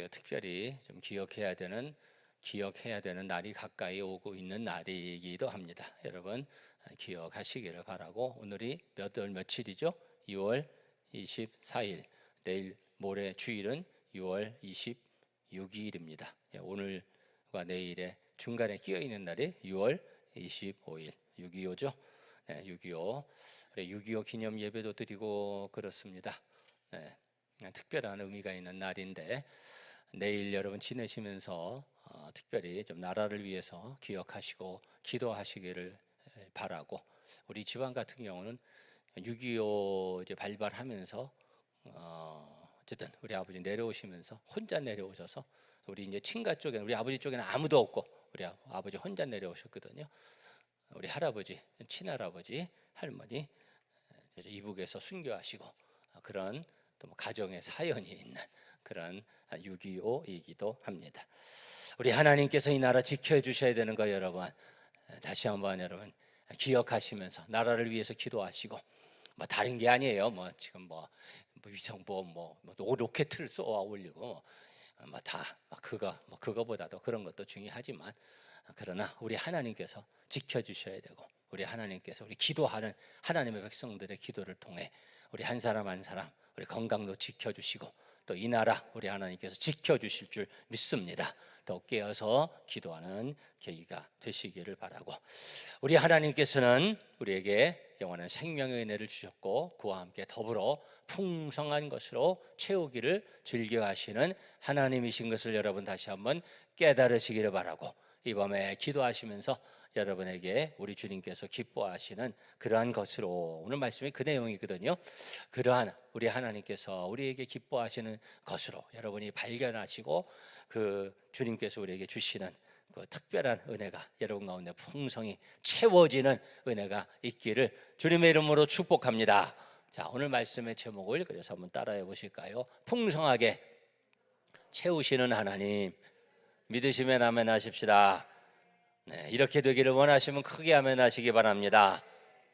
우리가 특별히 좀 기억해야 되는 기억해야 되는 날이 가까이 오고 있는 날이기도 합니다. 여러분 기억하시기를 바라고 오늘이 몇월 며칠이죠? 2월 24일. 내일 모레 주일은 6월 26일입니다. 예, 오늘과 내일의 중간에 끼어 있는 날이 6월 25일. 6.25죠. 네, 6.25. 6.25 기념 예배도 드리고 그렇습니다. 네, 특별한 의미가 있는 날인데 내일 여러분 지내시면서 어, 특별히 좀 나라를 위해서 기억하시고 기도하시기를 에, 바라고 우리 집안 같은 경우는 6.25 이제 발발하면서 어, 어쨌든 우리 아버지 내려오시면서 혼자 내려오셔서 우리 이제 친가 쪽에 우리 아버지 쪽에는 아무도 없고 우리 아- 아버지 혼자 내려오셨거든요. 우리 할아버지, 친할아버지, 할머니 에, 이북에서 순교하시고 어, 그런 또 뭐 가정의 사연이 있는 그런 6.25이기도 합니다. 우리 하나님께서 이 나라 지켜 주셔야 되는 거 여러분 다시 한번 여러분 기억하시면서 나라를 위해서 기도하시고 뭐 다른 게 아니에요. 뭐 지금 뭐, 뭐 위성보험 뭐, 뭐 로켓을 쏘아 올리고 뭐다 그거 뭐 그거보다도 그런 것도 중요하지만 그러나 우리 하나님께서 지켜 주셔야 되고 우리 하나님께서 우리 기도하는 하나님의 백성들의 기도를 통해 우리 한 사람 한 사람 우리 건강도 지켜 주시고 또 이 나라 우리 하나님께서 지켜 주실 줄 믿습니다. 더 깨어서 기도하는 계기가 되시기를 바라고 우리 하나님께서는 우리에게 영원한 생명의 은혜를 주셨고 그와 함께 더불어 풍성한 것으로 채우기를 즐겨하시는 하나님이신 것을 여러분 다시 한번 깨달으시기를 바라고 이 밤에 기도하시면서 여러분에게 우리 주님께서 기뻐하시는 그러한 것으로 오늘 말씀이 그 내용이거든요. 그러한 우리 하나님께서 우리에게 기뻐하시는 것으로 여러분이 발견하시고 그 주님께서 우리에게 주시는 그 특별한 은혜가 여러분 가운데 풍성히 채워지는 은혜가 있기를 주님의 이름으로 축복합니다. 자, 오늘 말씀의 제목을 그래서 한번 따라해 보실까요? 풍성하게 채우시는 하나님 믿으시면 아멘 하십시다. 네, 이렇게 되기를 원하시면 크게 아멘 하시기 바랍니다.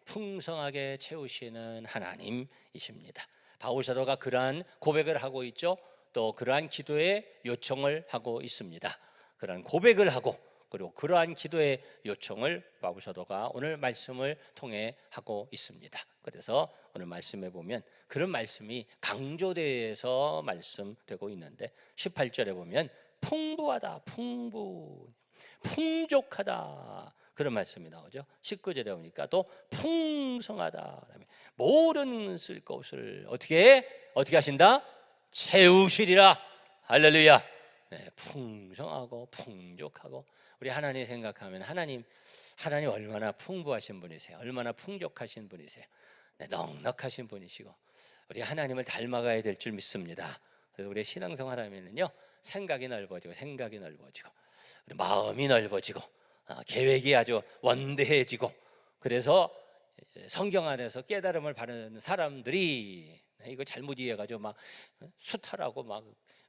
풍성하게 채우시는 하나님이십니다. 바울 사도가 그러한 고백을 하고 있죠. 또 그러한 기도의 요청을 하고 있습니다. 그러한 고백을 하고 그리고 그러한 기도의 요청을 바울 사도가 오늘 말씀을 통해 하고 있습니다. 그래서 오늘 말씀에 보면 그런 말씀이 강조돼서 말씀되고 있는데 18절에 보면 풍부하다 풍부 풍족하다 그런 말씀이 나오죠. 19절에 보니까 또 풍성하다. 모든 쓸 것을 어떻게 어떻게 하신다? 채우시리라. 할렐루야. 네, 풍성하고 풍족하고 우리 하나님 생각하면 하나님 하나님 얼마나 풍부하신 분이세요. 얼마나 풍족하신 분이세요. 네, 넉넉하신 분이시고 우리 하나님을 닮아가야 될 줄 믿습니다. 그래서 우리 신앙생활 하면은요 생각이 넓어지고 생각이 넓어지고 마음이 넓어지고 아, 계획이 아주 원대해지고 그래서 성경 안에서 깨달음을 받는 사람들이 네, 이거 잘못 이해가지고 막 수탈하고 막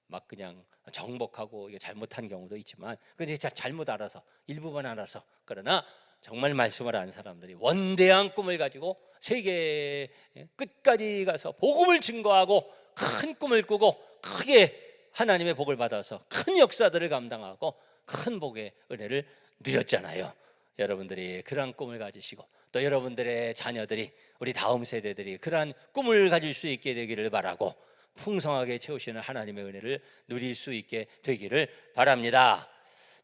막 그냥 정복하고 이게 잘못한 경우도 있지만 근데 자- 잘못 알아서 일부만 알아서. 그러나 정말 말씀을 아는 사람들이 원대한 꿈을 가지고 세계 끝까지 가서 복음을 증거하고 큰 꿈을 꾸고 크게 하나님의 복을 받아서 큰 역사들을 감당하고 큰 복의 은혜를 누렸잖아요. 여러분들이 그러한 꿈을 가지시고 또 여러분들의 자녀들이 우리 다음 세대들이 그러한 꿈을 가질 수 있게 되기를 바라고 풍성하게 채우시는 하나님의 은혜를 누릴 수 있게 되기를 바랍니다.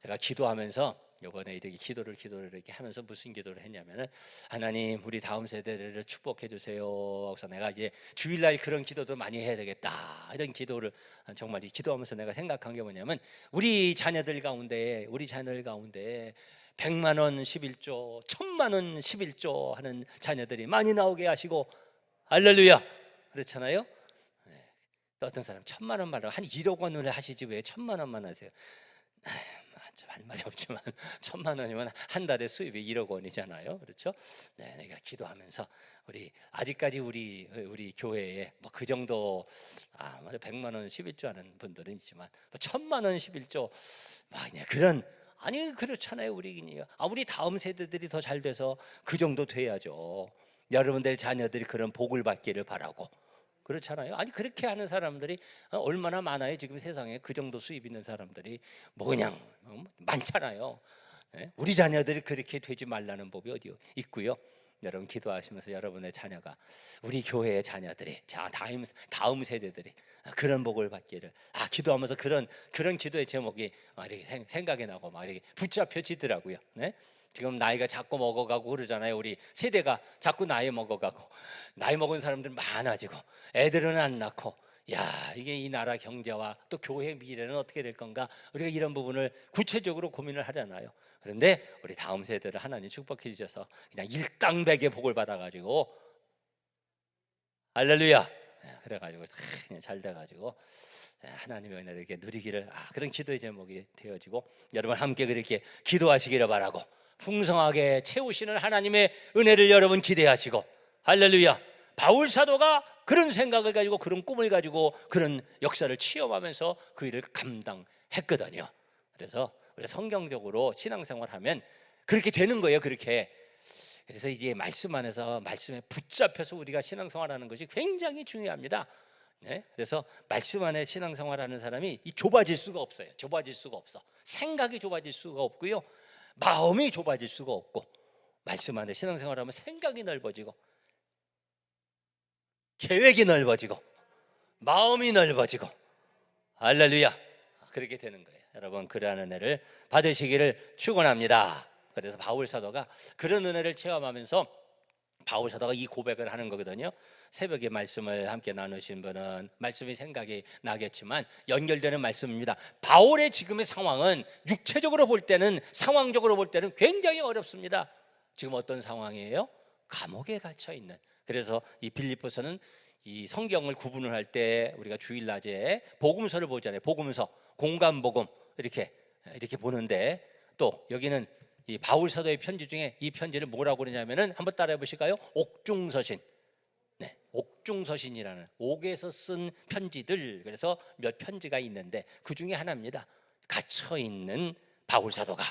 제가 기도하면서 이번에 이렇게 기도를 기도를 이렇게 하면서 무슨 기도를 했냐면은 하나님 우리 다음 세대를 축복해 주세요. 그래서 내가 이제 주일날 그런 기도도 많이 해야 되겠다 이런 기도를 정말 이 기도하면서 내가 생각한 게 뭐냐면 우리 자녀들 가운데 우리 자녀들 가운데 100만 원 11조, 1000만 원 11조 하는 자녀들이 많이 나오게 하시고 할렐루야. 그렇잖아요. 네. 또 어떤 사람 천만 원 말하고 한 1억 원을 하시지 왜 천만 원만 하세요? 좀할 말이 없지만 천만 원이면 한 달에 수입이 1억 원이잖아요. 그렇죠? 네, 내가 기도하면서 우리 아직까지 우리 우리 교회에 뭐 그 정도 아, 뭐 100만 원 11조 하는 분들은 있지만 뭐 천만 원 11조 막 그냥 그런 아니 그렇잖아요. 우리. 아 우리 다음 세대들이 더 잘 돼서 그 정도 돼야죠. 여러분들 자녀들이 그런 복을 받기를 바라고 그렇잖아요. 아니 그렇게 하는 사람들이 어, 얼마나 많아요. 지금 세상에 그 정도 수입 있는 사람들이 뭐 그냥 어, 많잖아요. 예? 우리 자녀들이 그렇게 되지 말라는 법이 어디 있고요. 여러분 기도하시면서 여러분의 자녀가 우리 교회의 자녀들이 자 다음 다음 세대들이 그런 복을 받기를 아 기도하면서 그런 그런 기도의 제목이 막 이렇게 생, 생각이 나고 막 이렇게 붙잡혀지더라고요. 네? 지금 나이가 자꾸 먹어가고 그러잖아요. 우리 세대가 자꾸 나이 먹어가고 나이 먹은 사람들 많아지고 애들은 안 낳고 야 이게 이 나라 경제와 또 교회 미래는 어떻게 될 건가 우리가 이런 부분을 구체적으로 고민을 하잖아요. 그런데 우리 다음 세대를 하나님 축복해 주셔서 그냥 일당백의 복을 받아가지고 할렐루야 예, 그래가지고 다 그냥 잘 돼가지고 예, 하나님의 은혜를 이렇게 누리기를 아, 그런 기도의 제목이 되어지고 여러분 함께 그렇게 기도하시기를 바라고 풍성하게 채우시는 하나님의 은혜를 여러분 기대하시고 할렐루야 바울 사도가 그런 생각을 가지고 그런 꿈을 가지고 그런 역사를 체험하면서 그 일을 감당했거든요. 그래서 우리 성경적으로 신앙생활하면 그렇게 되는 거예요. 그렇게 그래서 이제 말씀 안에서 말씀에 붙잡혀서 우리가 신앙생활하는 것이 굉장히 중요합니다. 네? 그래서 말씀 안에 신앙생활하는 사람이 이 좁아질 수가 없어요. 좁아질 수가 없어. 생각이 좁아질 수가 없고요. 마음이 좁아질 수가 없고 말씀 안에 신앙생활하면 생각이 넓어지고 계획이 넓어지고 마음이 넓어지고 할렐루야 그렇게 되는 거예요. 여러분 그러한 은혜를 받으시기를 축원합니다. 그래서 바울 사도가 그런 은혜를 체험하면서 바울 사도가 이 고백을 하는 거거든요. 새벽에 말씀을 함께 나누신 분은 말씀이 생각이 나겠지만 연결되는 말씀입니다. 바울의 지금의 상황은 육체적으로 볼 때는 상황적으로 볼 때는 굉장히 어렵습니다. 지금 어떤 상황이에요? 감옥에 갇혀 있는. 그래서 이 빌립보서는 이 성경을 구분을 할 때 우리가 주일 낮에 복음서를 보잖아요. 복음서, 공간 복음 이렇게 이렇게 보는데 또 여기는 이 바울 사도의 편지 중에 이 편지를 뭐라고 그러냐면은 한번 따라해 보실까요? 옥중서신. 네, 옥중서신이라는 옥에서 쓴 편지들 그래서 몇 편지가 있는데 그 중에 하나입니다. 갇혀 있는 바울 사도가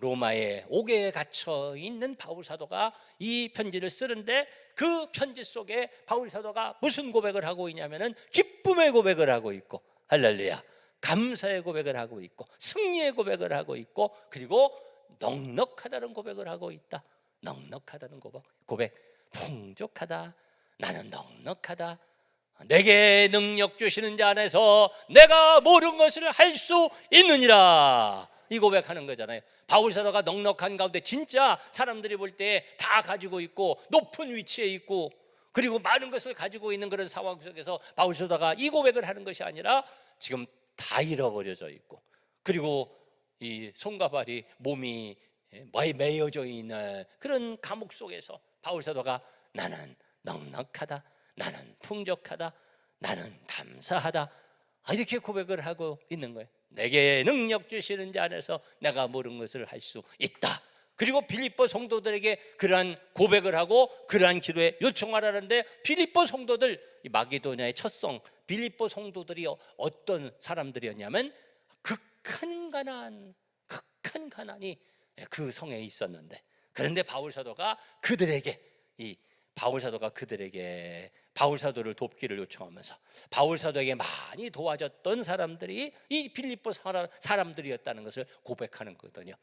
로마의 옥에 갇혀 있는 바울 사도가 이 편지를 쓰는데 그 편지 속에 바울 사도가 무슨 고백을 하고 있냐면은 기쁨의 고백을 하고 있고 할렐루야 감사의 고백을 하고 있고 승리의 고백을 하고 있고 그리고 넉넉하다는 고백을 하고 있다. 넉넉하다는 고백, 고백 풍족하다. 나는 넉넉하다. 내게 능력 주시는 자 안에서 내가 모든 것을 할 수 있느니라. 이 고백하는 거잖아요. 바울 사도가 넉넉한 가운데 진짜 사람들이 볼 때 다 가지고 있고 높은 위치에 있고 그리고 많은 것을 가지고 있는 그런 상황 속에서 바울 사도가 이 고백을 하는 것이 아니라 지금 다 잃어버려져 있고 그리고 이 손과 발이 몸이 뭐에 매여져 있는 그런 감옥 속에서 바울 사도가 나는 넉넉하다. 나는 풍족하다. 나는 감사하다. 아, 이렇게 고백을 하고 있는 거예요. 내게 능력 주시는 자 안에서 내가 모든 것을 할 수 있다. 그리고 빌립보 성도들에게 그러한 고백을 하고 그러한 기도에 요청하라는데 빌립보 성도들 이 마게도냐의 첫성 빌립보 성도들이 어떤 사람들이었냐면 극한 가난 극한 가난이 그 성에 있었는데 그런데 바울 사도가 그들에게 이 바울 사도가 그들에게 바울 사도를 돕기를 요청하면서 바울 사도에게 많이 도와줬던 사람들이 이 빌립보 사람, 사람들이었다는 것을 고백하는 거거든요.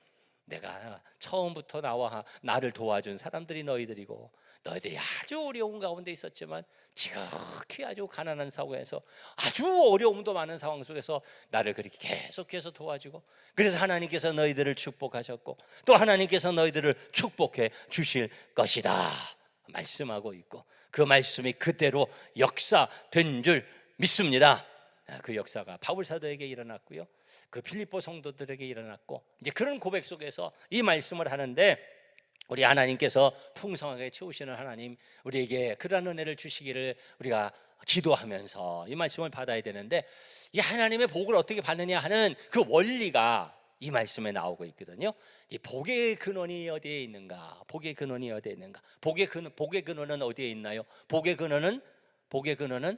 내가 처음부터 나와 나를 도와준 사람들이 너희들이고 너희들이 아주 어려운 가운데 있었지만 지극히 아주 가난한 상황에서 아주 어려움도 많은 상황 속에서 나를 그렇게 계속해서 도와주고 그래서 하나님께서 너희들을 축복하셨고 또 하나님께서 너희들을 축복해 주실 것이다 말씀하고 있고 그 말씀이 그대로 역사된 줄 믿습니다. 그 역사가 바울 사도에게 일어났고요. 그 필리포 성도들에게 일어났고 이제 그런 고백 속에서 이 말씀을 하는데 우리 하나님께서 풍성하게 채우시는 하나님 우리에게 그러한 은혜를 주시기를 우리가 기도하면서 이 말씀을 받아야 되는데 이 하나님의 복을 어떻게 받느냐 하는 그 원리가 이 말씀에 나오고 있거든요. 이 복의 근원이 어디에 있는가? 복의 근원이 어디에 있는가? 복의 근 복의 근원은 어디에 있나요? 복의 근원은 복의 근원은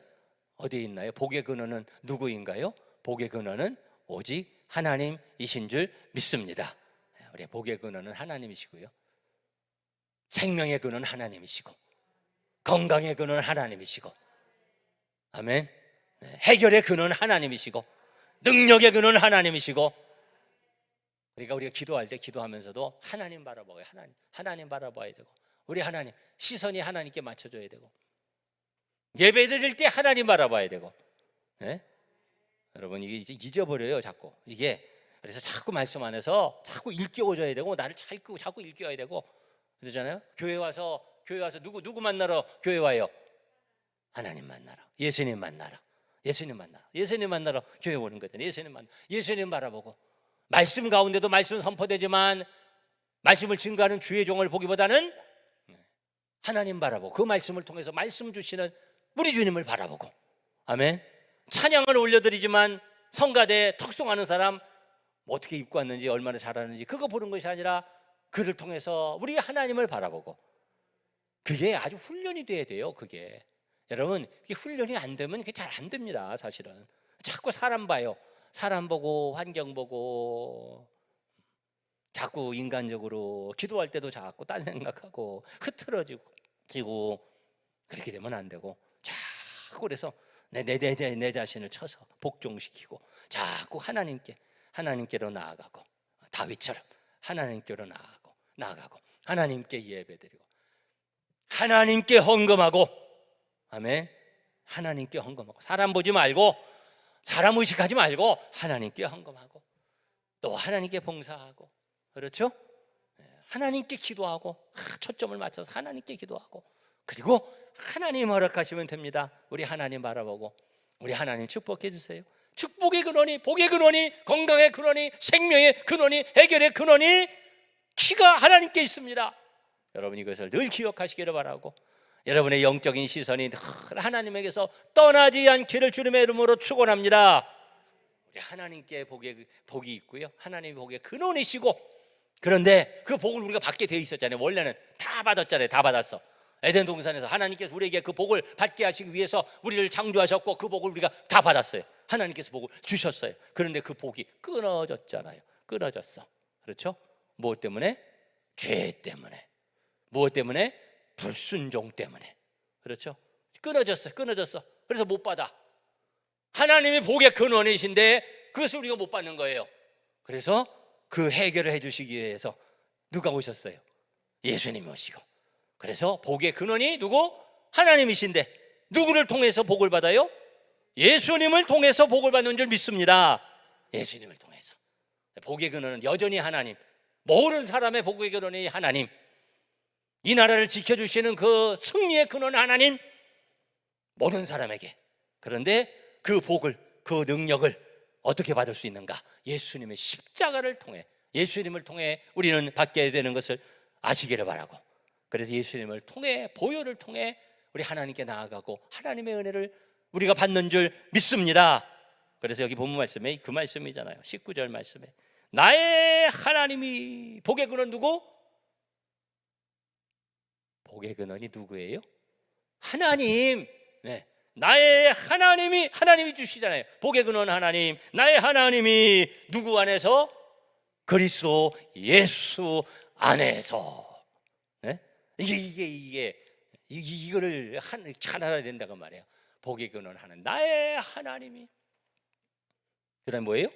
어디에 있나요? 복의 근원은 누구인가요? 복의 근원은 오직 하나님이신 줄 믿습니다. 우리 복의 근원은 하나님이시고요. 생명의 근원 하나님이시고 건강의 근원 하나님이시고 아멘. 네, 해결의 근원 하나님이시고 능력의 근원 하나님이시고 그러니까 우리가 기도할 때 기도하면서도 하나님 바라봐요. 하나님, 하나님 바라봐야 되고 우리 하나님 시선이 하나님께 맞춰줘야 되고 예배 드릴 때 하나님 바라봐야 되고 예? 여러분 이게 잊어버려요 자꾸 이게 그래서 자꾸 말씀 안에서 자꾸 일깨워줘야 되고 나를 잘 끄고 자꾸 일깨워야 되고 그러잖아요. 교회 와서 교회 와서 누구 누구 만나러 교회 와요. 하나님 만나러 예수님 만나러 예수님 만나러 예수님 만나러 교회 오는 거잖아요. 예수님 만나 예수님 바라보고 말씀 가운데도 말씀 선포되지만 말씀을 증거하는 주의 종을 보기보다는 하나님 바라보고 그 말씀을 통해서 말씀 주시는 우리 주님을 바라보고 아멘. 찬양을 올려드리지만 성가대 턱송하는 사람 뭐 어떻게 입고 왔는지 얼마나 잘하는지 그거 보는 것이 아니라 그를 통해서 우리 하나님을 바라보고 그게 아주 훈련이 돼야 돼요. 그게 여러분 이게 훈련이 안 되면 그게 잘 안 됩니다. 사실은 자꾸 사람 봐요. 사람 보고 환경 보고 자꾸 인간적으로 기도할 때도 자꾸 딴 생각하고 흐트러지고 지고 그렇게 되면 안 되고 자꾸 그래서 내내 내 내 자신을 쳐서 복종시키고 자꾸 하나님께 하나님께로 나아가고 다윗처럼 하나님께로 나아가고 나아가고 하나님께 예배드리고 하나님께 헌금하고 아멘 하나님께 헌금하고 사람 보지 말고 사람 의식하지 말고 하나님께 헌금하고 또 하나님께 봉사하고 그렇죠? 예, 하나님께 기도하고 아, 초점을 맞춰서 하나님께 기도하고 그리고 하나님 허락하시면 됩니다. 우리 하나님 바라보고 우리 하나님 축복해 주세요. 축복의 근원이 복의 근원이 건강의 근원이 생명의 근원이 해결의 근원이 키가 하나님께 있습니다. 여러분 이것을 늘 기억하시기를 바라고 여러분의 영적인 시선이 늘 하나님에게서 떠나지 않기를 주님의 이름으로 축원합니다. 우리 하나님께 복의 복이 있고요. 하나님의 복의 근원이시고 그런데 그 복을 우리가 받게 되어 있었잖아요. 원래는 다 받았잖아요. 다 받았어. 에덴 동산에서 하나님께서 우리에게 그 복을 받게 하시기 위해서 우리를 창조하셨고 그 복을 우리가 다 받았어요. 하나님께서 복을 주셨어요. 그런데 그 복이 끊어졌잖아요. 끊어졌어. 그렇죠? 무엇 때문에? 죄 때문에. 무엇 때문에? 불순종 때문에. 그렇죠? 끊어졌어. 끊어졌어. 그래서 못 받아. 하나님이 복의 근원이신데 그것을 우리가 못 받는 거예요. 그래서 그 해결을 해 주시기 위해서 누가 오셨어요? 예수님이 오시고. 그래서 복의 근원이 누구? 하나님이신데 누구를 통해서 복을 받아요? 예수님을 통해서 복을 받는 줄 믿습니다. 예수님을 통해서. 복의 근원은 여전히 하나님. 모든 사람의 복의 근원이 하나님. 이 나라를 지켜주시는 그 승리의 근원 하나님. 모든 사람에게. 그런데 그 복을, 그 능력을 어떻게 받을 수 있는가? 예수님의 십자가를 통해, 예수님을 통해 우리는 받게 되는 것을 아시기를 바라고. 그래서 예수님을 통해, 보혈을 통해 우리 하나님께 나아가고 하나님의 은혜를 우리가 받는 줄 믿습니다. 그래서 여기 본문 말씀에 그 말씀이잖아요. 19절 말씀에 나의 하나님이 복의 근원 누구? 복의 근원이 누구예요? 하나님. 네. 나의 하나님이 하나님이 주시잖아요. 복의 근원 하나님. 나의 하나님이 누구 안에서? 그리스도 예수 안에서. 네? 이게 이게 이게 이- 이거를 한, 잘 알아야 된다고 말이에요. 복의 근원 하는 나의 하나님이 그다음 뭐예요?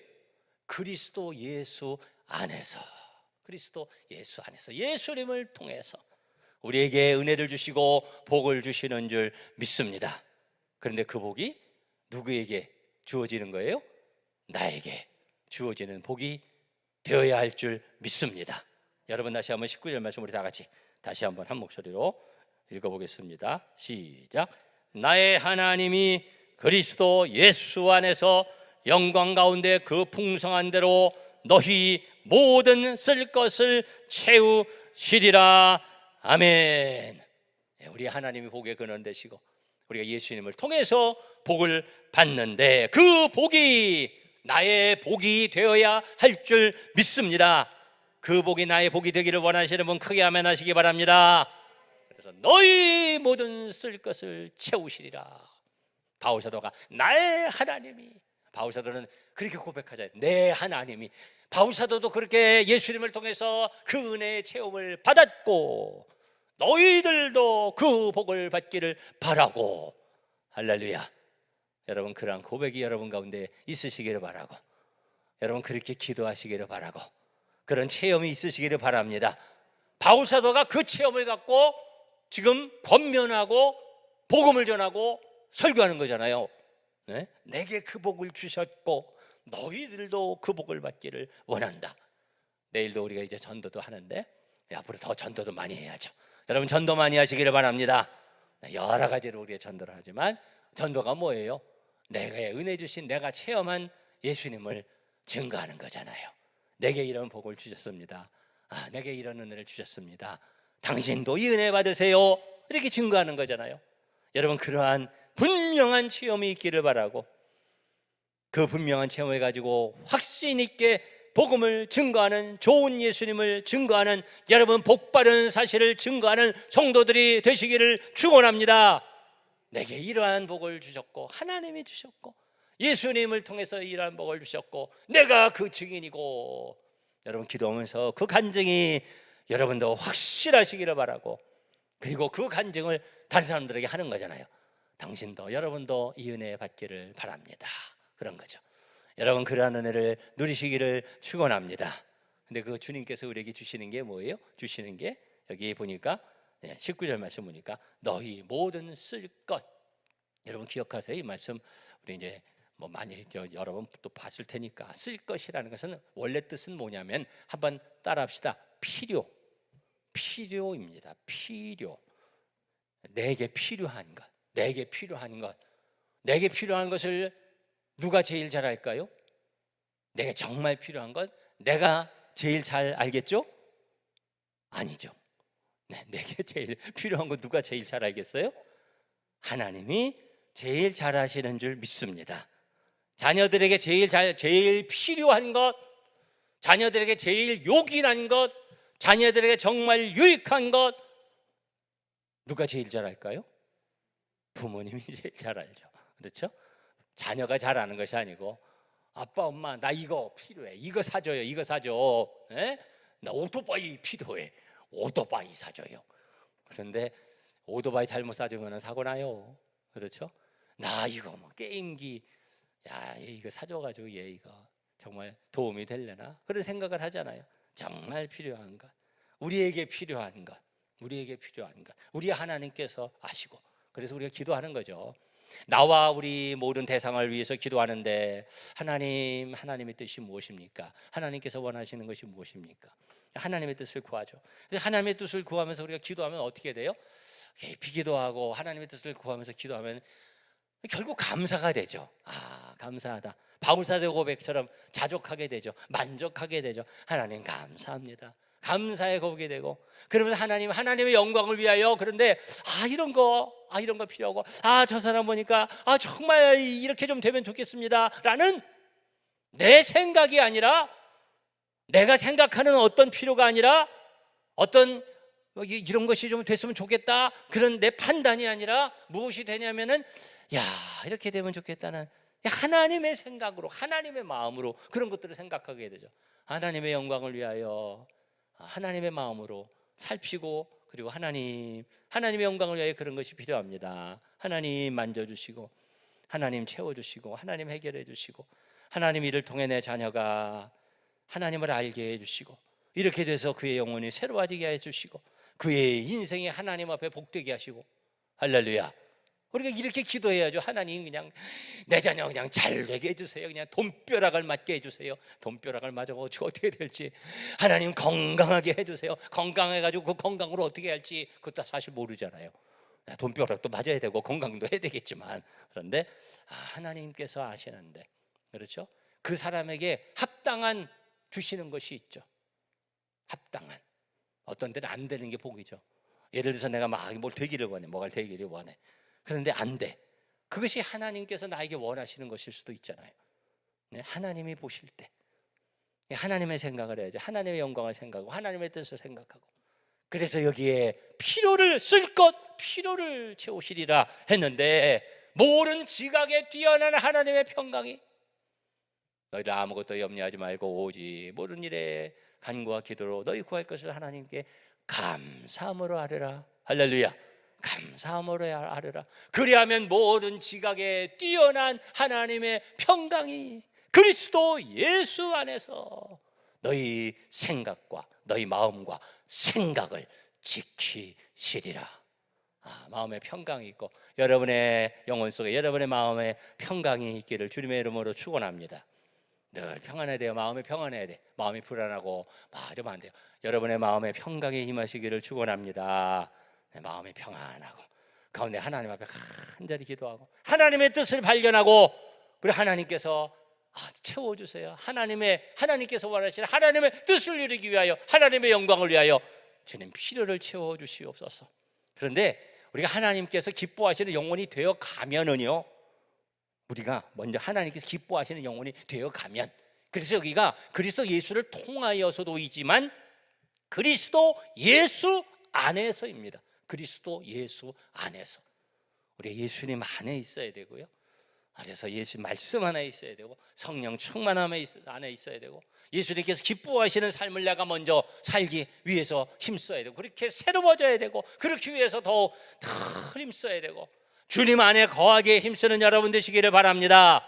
그리스도 예수 안에서 그리스도 예수 안에서 예수님을 통해서 우리에게 은혜를 주시고 복을 주시는 줄 믿습니다. 그런데 그 복이 누구에게 주어지는 거예요? 나에게 주어지는 복이 되어야 할 줄 믿습니다. 여러분 다시 한번 19절 말씀 우리 다 같이 다시 한번 한 목소리로 읽어보겠습니다. 시작. 나의 하나님이 그리스도 예수 안에서 영광 가운데 그 풍성한 대로 너희 모든 쓸 것을 채우시리라. 아멘. 네, 우리 하나님이 복의 근원 되시고 우리가 예수님을 통해서 복을 받는데 그 복이 나의 복이 되어야 할 줄 믿습니다. 그 복이 나의 복이 되기를 원하시는 분 크게 아멘 하시기 바랍니다. 그래서 너희 모든 쓸 것을 채우시리라. 바울사도가 나의 하나님이 바울사도는 그렇게 고백하잖아요. 내 하나님이 바울사도도 그렇게 예수님을 통해서 그 은혜의 체험을 받았고 너희들도 그 복을 받기를 바라고 할렐루야. 여러분 그러한 고백이 여러분 가운데 있으시기를 바라고 여러분 그렇게 기도하시기를 바라고 그런 체험이 있으시기를 바랍니다. 바울 사도가 그 체험을 갖고 지금 권면하고 복음을 전하고 설교하는 거잖아요. 네? 내게 그 복을 주셨고 너희들도 그 복을 받기를 원한다. 내일도 우리가 이제 전도도 하는데 앞으로 더 전도도 많이 해야죠. 여러분 전도 많이 하시기를 바랍니다. 네, 여러 가지로 우리가 전도를 하지만 전도가 뭐예요? 내가 은혜 주신 내가 체험한 예수님을 증거하는 거잖아요. 내게 이런 복을 주셨습니다. 아, 내게 이런 은혜를 주셨습니다. 당신도 이 은혜 받으세요. 이렇게 증거하는 거잖아요. 여러분 그러한 분명한 체험이 있기를 바라고 그 분명한 체험을 가지고 확신 있게 복음을 증거하는 좋은 예수님을 증거하는 여러분 복받은 사실을 증거하는 성도들이 되시기를 축원합니다. 내게 이러한 복을 주셨고 하나님이 주셨고 예수님을 통해서 이러한 복을 주셨고 내가 그 증인이고 여러분 기도하면서 그 간증이 여러분도 확실하시기를 바라고 그리고 그 간증을 다른 사람들에게 하는 거잖아요. 당신도 여러분도 이 은혜 받기를 바랍니다. 그런 거죠. 여러분 그러한 은혜를 누리시기를 축원합니다. 근데 그 주님께서 우리에게 주시는 게 뭐예요? 주시는 게 여기 보니까 19절 말씀 보니까 너희 모든 쓸 것 여러분 기억하세요 이 말씀 우리 이제 뭐 많이 저 여러분 또 봤을 테니까 쓸 것이라는 것은 원래 뜻은 뭐냐면 한번 따라합시다 필요 필요입니다 필요 내게 필요한 것 내게 필요한 것 내게 필요한 것을 누가 제일 잘 알까요? 내게 정말 필요한 것 내가 제일 잘 알겠죠? 아니죠. 네, 내게 제일 필요한 거 누가 제일 잘 알겠어요? 하나님이 제일 잘 아시는 줄 믿습니다. 자녀들에게 제일 잘 제일 필요한 것, 자녀들에게 제일 요긴한 것, 자녀들에게 정말 유익한 것 누가 제일 잘 알까요? 부모님이 제일 잘 알죠. 그렇죠? 자녀가 잘 아는 것이 아니고 아빠 엄마 나 이거 필요해. 이거 사줘요. 이거 사줘. 에? 나 오토바이 필요해. 오토바이 사줘요. 그런데 오토바이 잘못 사주면 사고 나요. 그렇죠? 나 이거 뭐 게임기. 야얘 이거 사줘가지고 얘 이거 정말 도움이 될려나? 그런 생각을 하잖아요. 정말 필요한 것. 우리에게 필요한 것. 우리에게 필요한 것. 우리 하나님께서 아시고 그래서 우리가 기도하는 거죠 나와 우리 모든 대상을 위해서 기도하는데 하나님 하나님의 뜻이 무엇입니까? 하나님께서 원하시는 것이 무엇입니까? 하나님의 뜻을 구하죠. 그래서 하나님의 뜻을 구하면서 우리가 기도하면 어떻게 돼요? 깊이 기도하고 하나님의 뜻을 구하면서 기도하면 결국 감사가 되죠. 아 감사하다. 바울사도 고백처럼 자족하게 되죠. 만족하게 되죠. 하나님 감사합니다. 감사의 고백이 되고 그러면서 하나님 하나님의 영광을 위하여 그런데 아 이런 거 아 이런 거 필요하고 아 저 사람 보니까 아 정말 이렇게 좀 되면 좋겠습니다라는 내 생각이 아니라 내가 생각하는 어떤 필요가 아니라 어떤 뭐 이- 이런 것이 좀 됐으면 좋겠다. 그런 내 판단이 아니라 무엇이 되냐면은 야 이렇게 되면 좋겠다는 하나님의 생각으로 하나님의 마음으로 그런 것들을 생각하게 되죠. 하나님의 영광을 위하여 하나님의 마음으로 살피고 그리고 하나님 하나님의 영광을 위하여 그런 것이 필요합니다. 하나님 만져주시고 하나님 채워주시고 하나님 해결해 주시고 하나님 이를 통해 내 자녀가 하나님을 알게 해주시고 이렇게 돼서 그의 영혼이 새로워지게 해주시고 그의 인생이 하나님 앞에 복되게 하시고 할렐루야. 우리가 이렇게 기도해야죠. 하나님 그냥 내 자녀 그냥 잘 되게 해주세요. 그냥 돈벼락을 맞게 해주세요. 돈벼락을 맞아 어떻게 될지 하나님 건강하게 해주세요. 건강해가지고 그 건강으로 어떻게 할지 그것도 사실 모르잖아요. 돈벼락도 맞아야 되고 건강도 해야 되겠지만 그런데 아, 하나님께서 아시는데 그렇죠? 그 사람에게 합당한 주시는 것이 있죠. 합당한 어떤 때는 안 되는 게 복이죠. 예를 들어서 내가 막 뭘 되기를 원해, 뭐가 되기를 원해. 그런데 안 돼. 그것이 하나님께서 나에게 원하시는 것일 수도 있잖아요. 네, 하나님이 보실 때 네, 하나님의 생각을 해야지. 하나님의 영광을 생각하고 하나님의 뜻을 생각하고. 그래서 여기에 필요를 쓸 것, 필요를 채우시리라 했는데 모든 지각에 뛰어난 하나님의 평강이 너희들 아무것도 염려하지 말고 오직 모든 일에 간구와 기도로 너희 구할 것을 하나님께 감사함으로 하리라. 할렐루야. 감사함으로 하리라. 그리하면 모든 지각에 뛰어난 하나님의 평강이 그리스도 예수 안에서 너희 생각과 너희 마음과 생각을 지키시리라. 아, 마음에 평강이 있고 여러분의 영혼 속에 여러분의 마음에 평강이 있기를 주님의 이름으로 축원합니다. 늘 평안해야 돼요. 마음이 평안해야 돼. 마음이 불안하고 말하면 안 돼요. 여러분의 마음에 평강이 임하시기를 축원합니다. 내 마음이 평안하고 가운데 하나님 앞에 간절히 기도하고 하나님의 뜻을 발견하고 그리고 하나님께서 아, 채워주세요. 하나님의 하나님께서 원하시는 하나님의 뜻을 이루기 위하여 하나님의 영광을 위하여 주님 필요를 채워 주시옵소서. 그런데 우리가 하나님께서 기뻐하시는 영혼이 되어 가면은요, 우리가 먼저 하나님께서 기뻐하시는 영혼이 되어 가면 그래서 여기가 그리스도 예수를 통하여서도이지만 그리스도 예수 안에서입니다. 그리스도 예수 안에서 우리 예수님 안에 있어야 되고요. 그래서 예수 말씀 안에 있어야 되고 성령 충만함에 있- 안에 있어야 되고 예수님께서 기뻐하시는 삶을 내가 먼저 살기 위해서 힘써야 되고 그렇게 새로워져야 되고 그렇게 위해서 더욱 더 힘써야 되고 주님 안에 거하게 힘쓰는 여러분 되시기를 바랍니다.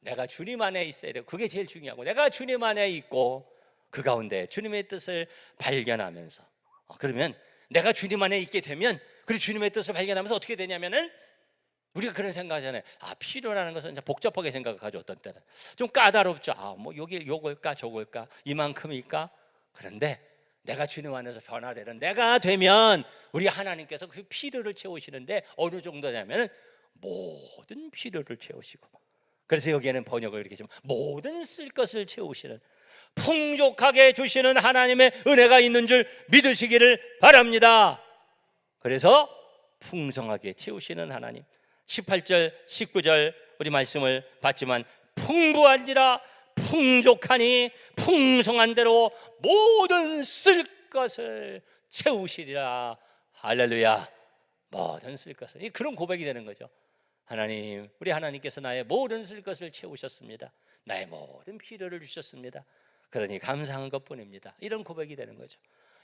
내가 주님 안에 있어야 되고 그게 제일 중요하고 내가 주님 안에 있고 그 가운데 주님의 뜻을 발견하면서 어, 그러면 내가 주님 안에 있게 되면 그리고 주님의 뜻을 발견하면서 어떻게 되냐면은 우리가 그런 생각하잖아요. 아 필요라는 것은 복잡하게 생각하죠. 어떤 때는 좀 까다롭죠. 아뭐 여기 요걸까 저걸까 이만큼일까? 그런데 내가 주님 안에서 변화되는 내가 되면 우리 하나님께서 그 필요를 채우시는데 어느 정도냐면은 모든 필요를 채우시고 그래서 여기에는 번역을 이렇게 지금 모든 쓸 것을 채우시는 풍족하게 주시는 하나님의 은혜가 있는 줄 믿으시기를 바랍니다. 그래서 풍성하게 채우시는 하나님. 18절, 19절 우리 말씀을 봤지만 풍부한지라 풍족하니 풍성한 대로 모든 쓸 것을 채우시리라. 할렐루야. 모든 쓸 것을. 이 그런 고백이 되는 거죠. 하나님, 우리 하나님께서 나의 모든 쓸 것을 채우셨습니다. 나의 모든 필요를 주셨습니다. 그러니 감사한 것뿐입니다. 이런 고백이 되는 거죠.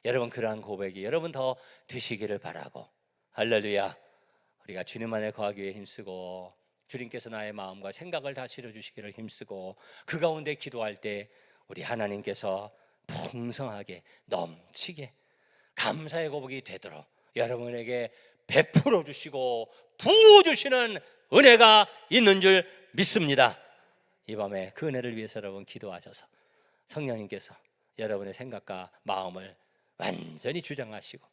여러분 그러한 고백이 여러분 더 되시기를 바라고 할렐루야. 우리가 주님 안에 거하기 위해 힘쓰고 주님께서 나의 마음과 생각을 다스려 주시기를 힘쓰고 그 가운데 기도할 때 우리 하나님께서 풍성하게 넘치게 감사의 고백이 되도록 여러분에게 베풀어 주시고 부어 주시는 은혜가 있는 줄 믿습니다. 이 밤에 그 은혜를 위해서 여러분 기도하셔서 성령님께서 여러분의 생각과 마음을 완전히 주장하시고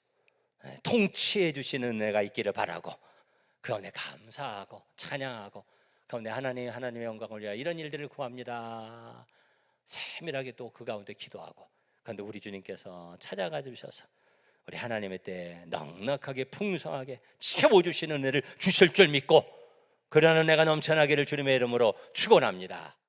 예, 통치해 주시는 은혜가 있기를 바라고 그 가운데 감사하고 찬양하고 가운데 하나님 하나님의 영광을 위하여 이런 일들을 구합니다. 세밀하게 또 그 가운데 기도하고 그런데 우리 주님께서 찾아가 주셔서 우리 하나님의 때 넉넉하게 풍성하게 채워 주시는 은혜를 주실 줄 믿고 그러는 내가 넘쳐나기를 주님의 이름으로 축원합니다.